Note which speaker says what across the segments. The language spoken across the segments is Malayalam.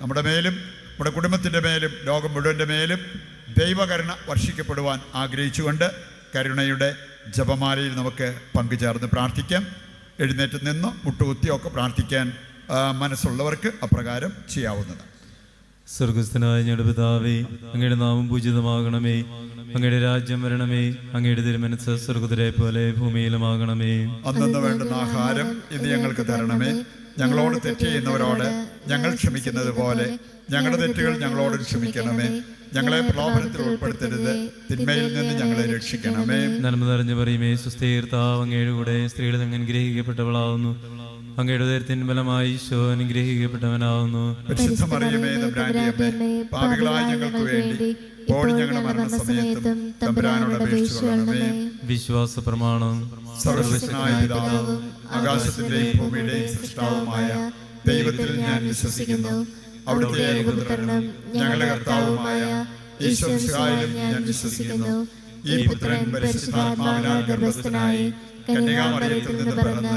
Speaker 1: നമ്മുടെ മേലും നമ്മുടെ കുടുംബത്തിന്റെ മേലും ലോകം മുഴുവന്റെ മേലും ദൈവകരുണ വർഷിക്കപ്പെടുവാൻ ആഗ്രഹിച്ചുകൊണ്ട് കരുണയുടെ ജപമാലയിൽ നമുക്ക് പങ്കുചേർന്ന് പ്രാർത്ഥിക്കാം. എഴുന്നേറ്റ് നിന്ന് മുട്ടുകുത്തിയൊക്കെ പ്രാർത്ഥിക്കാൻ മനസ്സുള്ളവർക്ക് അപ്രകാരം ചെയ്യാവുന്നതാണ്.
Speaker 2: സ്വർഗസ്ഥനായ ഞങ്ങളുടെ പിതാവേ അങ്ങയുടെ നാമം പൂജിതമാകണമേ. അങ്ങയുടെ രാജ്യം വരണമേ. അങ്ങയുടെ തിരുമനസ് സ്വർഗത്തിലെ പോലെ ഭൂമിയിലുമാകണമേ.
Speaker 1: അന്നു വേണ്ടുന്ന ആഹാരം ഇന്ന് ഞങ്ങൾക്ക് തരണമേ. ഞങ്ങളോട് തെറ്റ് ചെയ്യുന്നവരോട് ഞങ്ങൾ ക്ഷമിക്കുന്നത് പോലെ ഞങ്ങളുടെ തെറ്റുകൾ ഞങ്ങളോട് ക്ഷമിക്കണമേ. ഞങ്ങളെ പ്രലോഭനത്തിൽ ഉൾപ്പെടുത്തരുത്. തിന്മയിൽ നിന്ന് ഞങ്ങളെ രക്ഷിക്കണമേ.
Speaker 2: നന്മ നിറഞ്ഞു പറയുമേ സുസ്ഥീർത്താവ് അങ്ങയുടെ കൂടെ സ്ത്രീകൾ അങ്ങ് അനുഗ്രഹിക്കപ്പെട്ടവളാവുന്നു. അങ്ങയുടെ ഉദരത്തിൻ ഫലമായി ഈശോ അനുഗ്രഹിക്കപ്പെട്ടവനാവുന്നു.
Speaker 1: പരിശുദ്ധ മറിയമേ തമ്പുരാന്റെ അമ്മേ പാപികളായ ഞങ്ങൾക്ക് വേണ്ടി ഇപ്പോൾ ഞങ്ങളുടെ മരണസമയത്തും തമ്പുരാനോട് അപേക്ഷിച്ചുകൊള്ളണമേ.
Speaker 2: വിശ്വാസ പ്രമാണം
Speaker 1: ആകാശത്തിന്റെയും ഭൂമിയുടെയും സൃഷ്ടാവുമായ ദൈവത്തിൽ ഞാൻ വിശ്വസിക്കുന്നു. അവിടുത്തെ ഏകപുത്രനും ഞങ്ങളുടെ കർത്താവുമായ ഞാൻ വിശ്വസിക്കുന്നു. ഈ പുത്രൻ പരിശുദ്ധാത്മാവിനാൽ ഗർഭസ്ഥനായി കന്യകാമറിയത്തിൽ നിന്ന് പിറന്ന്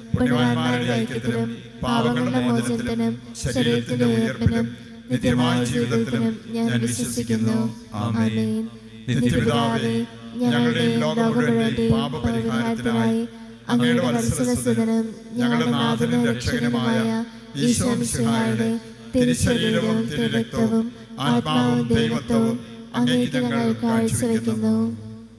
Speaker 1: പുണ്യവാന്മാരുടെ ഐക്യത്തിലും പാപങ്ങളുടെ മോചനത്തിനും ശരീരത്തിന്റെ ഉയർപ്പിലും നിത്യമായ ജീവിതത്തിലും ഞാൻ വിശ്വസിക്കുന്നു. ആമേൻ. നിത്യപിതാവേ ഞങ്ങളുടെ ലോകം മുഴുവന്റെയും പാപപരിഹാരത്തിനായി അങ്ങയുടെ വത്സലസുതനും ഞങ്ങളുടെ നാഥനും രക്ഷകനുമായ ഈശോ മിശിഹായുടെ തിരുശരീരവും തിരുരക്തവും ആത്മാവും ദൈവത്വവും അങ്ങേക്ക് ഞങ്ങൾ കാഴ്ചവെക്കുന്നു.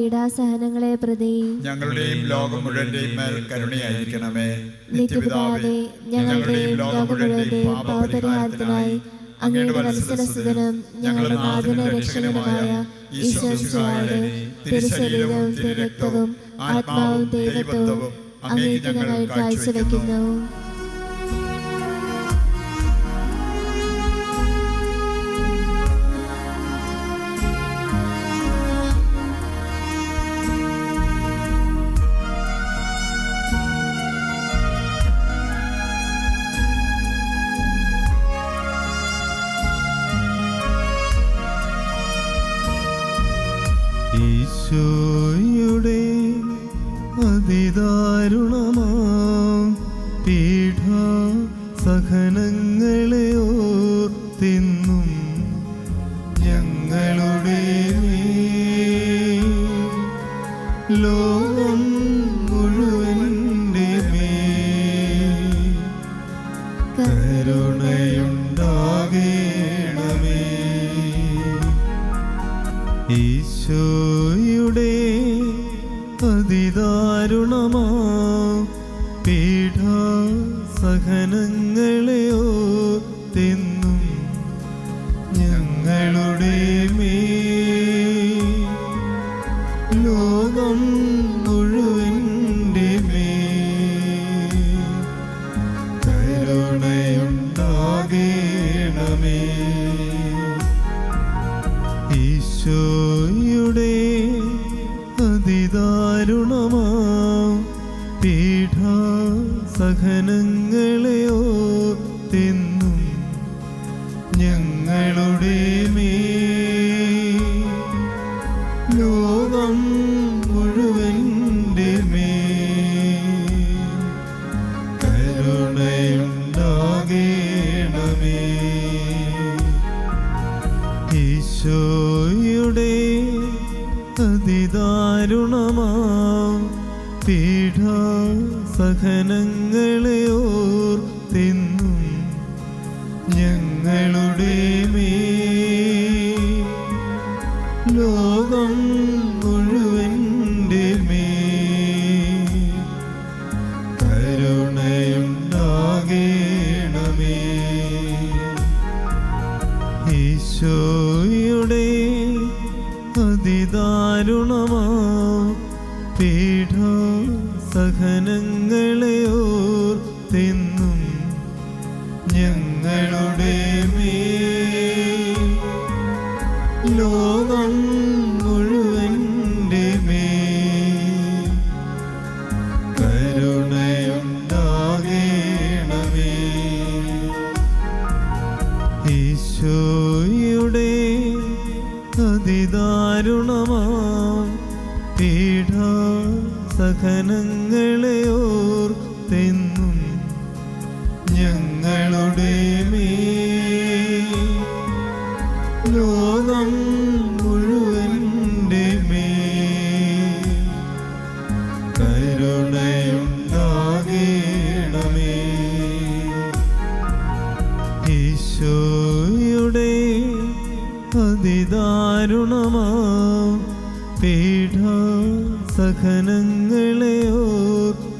Speaker 3: പീഡാസഹനങ്ങളെ പ്രതി
Speaker 1: ഞങ്ങളുടെയും ലോകം മുഴുവന്റെയും മേൽ കരുണയായിരിക്കണമേ.
Speaker 3: നിത്യപിതാവേ ഞങ്ങളുടെയും ലോകം മുഴുവന്റെയും പാപപരിഹാരത്തിനായി അങ്ങയുടെ ഞങ്ങളുടെ നാഥന രക്ഷകനുമായ തിരുശരീരവും തിരുരക്തവും ആത്മാവും ദൈവത്വവും അങ്ങേക്ക് ഞങ്ങൾ കാഴ്ചവെക്കുന്നു.
Speaker 2: സഹനങ്ങളെ ഓർത്തിന്നും ഞങ്ങളുടെ മേ ലോകം മുഴുവന്റെ കരുണയുണ്ടാകേണമേ. ഈശോയുടെ പീഠ സഹനങ്ങളെ ഈശോയുടെ അതിദാരുണമാ പീഠ സഹനങ്ങളെ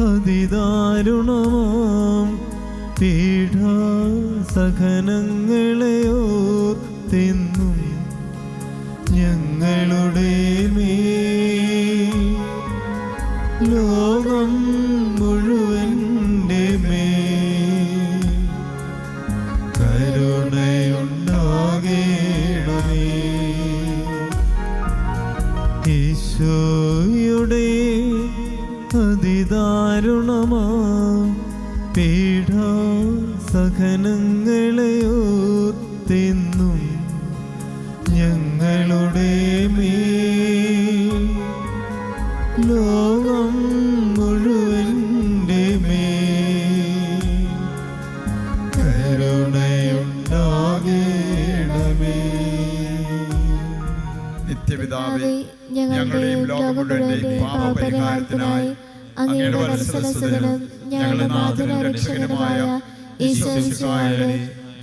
Speaker 2: അതിദാരുണമാം. പീഠ സഹനങ്ങളെയോ ഓർത്തിന്നും ഞങ്ങളുടെ മേ ലോകം മുഴുവന്റെ കരുണയുണ്ടാകേണമേ. ഈശോയുടെ അതിദാരുണമാ. പീഠ സഹനങ്ങളെ ഓർത്തിന്നും ഞങ്ങളുടെ മേൽ. ലോകം മുഴുവന്റെ മേൽ. കരുണയുണ്ടാകേണമേ.
Speaker 1: നിത്യപിതാവേ
Speaker 3: ഞങ്ങളുടെയും ലോകം പാപപരിഹാരത്തിനായി അങ്ങയുടെ വത്സലസുതനും ഞങ്ങളുടെ നാഥനും രക്ഷകനുമായ ഈശോയുടെ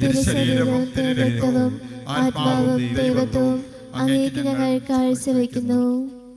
Speaker 3: തിരുശരീരവും തിരുരക്തവും ആത്മാവും ദൈവത്വവും അങ്ങേക്ക് ഞങ്ങൾ കാഴ്ചവെക്കുന്നു.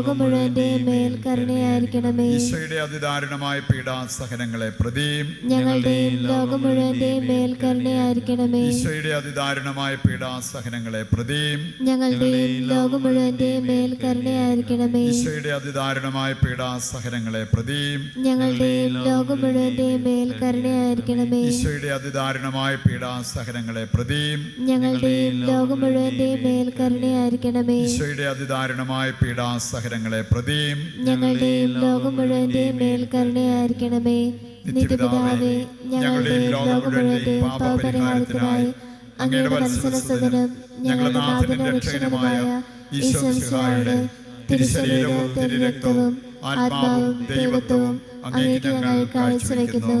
Speaker 3: ലോകം മുഴുവന്റെയും മേൽ കരുണയായിരിക്കണമേ.
Speaker 1: ഈശോയുടെ അതിദാരുണമായ പീഡാസഹനങ്ങളെ പ്രതിയും
Speaker 3: ഞങ്ങളുടെയും ലോകം മുഴുവന്റെയും മേൽ കരുണയായിരിക്കണമേ.
Speaker 1: ഈശോയുടെ അതിദാരുണമായ പീഡാസഹനങ്ങളെ പ്രതിയും
Speaker 3: ഞങ്ങളുടെ ലോകം മുഴുവന്റെയും മേൽ കരുണയായിരിക്കണമേ.
Speaker 1: ഈശോയുടെ അതിദാരുണമായ പീഡാസഹനങ്ങളെ പ്രതിയും
Speaker 3: ഞങ്ങളുടെ ലോകം മുഴുവന്റെയും മേൽ കരുണയായിരിക്കണമേ.
Speaker 1: ഈശോയുടെ അതിദാരുണമായ പീഡാസഹനങ്ങളെ പ്രതിയും
Speaker 3: ഞങ്ങളുടെ ലോകം മുഴുവന്റെയും മേൽ കരുണയായിരിക്കണമേ.
Speaker 1: ഈശോയുടെ അതിദാരുണമായ പീഡാസഹനങ്ങളെ പ്രതിയും
Speaker 3: ഞങ്ങളുടെയും ലോകം മുഴുവന്റെയും മേൽ കരുണയായിരിക്കണമേ. നിത്യപിതാവേ ഞങ്ങളുടെയും ലോകം മുഴുവന്റെയും പാപപരിഹാരത്തിനായി അങ്ങയുടെ വത്സരസദനം ഞങ്ങളുടെ നാഥന്റെ രക്ഷകനുമായ ഈശ്വരയുടെ തിരുശരീരവും തിരുരക്തവും ആത്മാവും ദൈവത്വവും അങ്ങേക്ക് ഞങ്ങൾ കാഴ്ചവെക്കുന്നു.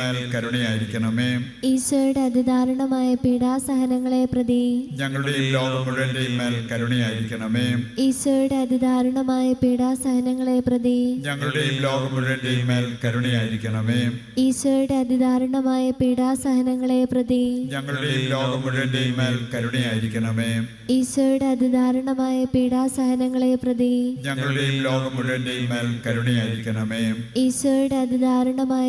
Speaker 1: മേൽ കരുണയായിരിക്കണമേ.
Speaker 3: ഈശോയുടെ അതിദാരുണമായ പീഡാസഹനങ്ങളെ പ്രതി
Speaker 1: ഞങ്ങളുടെയും ലോകം മുഴുവന്റെയും മേൽ കരുണയായിരിക്കണമേ.
Speaker 3: ഈശോയുടെ അതിദാരുണമായ പീഡാസഹനങ്ങളെ പ്രതി
Speaker 1: ഞങ്ങളുടെ ലോകം മുഴുവന്റെയും മേൽ കരുണയായിരിക്കണമേ.
Speaker 3: ഈശോയുടെ അതിദാരുണമായ പീഡാസഹനങ്ങളെ പ്രതി
Speaker 1: ഞങ്ങളുടെ ലോകം മുഴുവന്റെയും മേൽ കരുണയായിരിക്കണമേ.
Speaker 3: ഈശോയുടെ അതിദാരുണമായ പീഡാസഹനങ്ങളെ പ്രതി
Speaker 1: ഞങ്ങളുടെ ലോകം മുഴുവന്റെയും മേൽ കരുണയായിരിക്കണമേ.
Speaker 3: ഈശോയുടെ അതിദാരുണമായ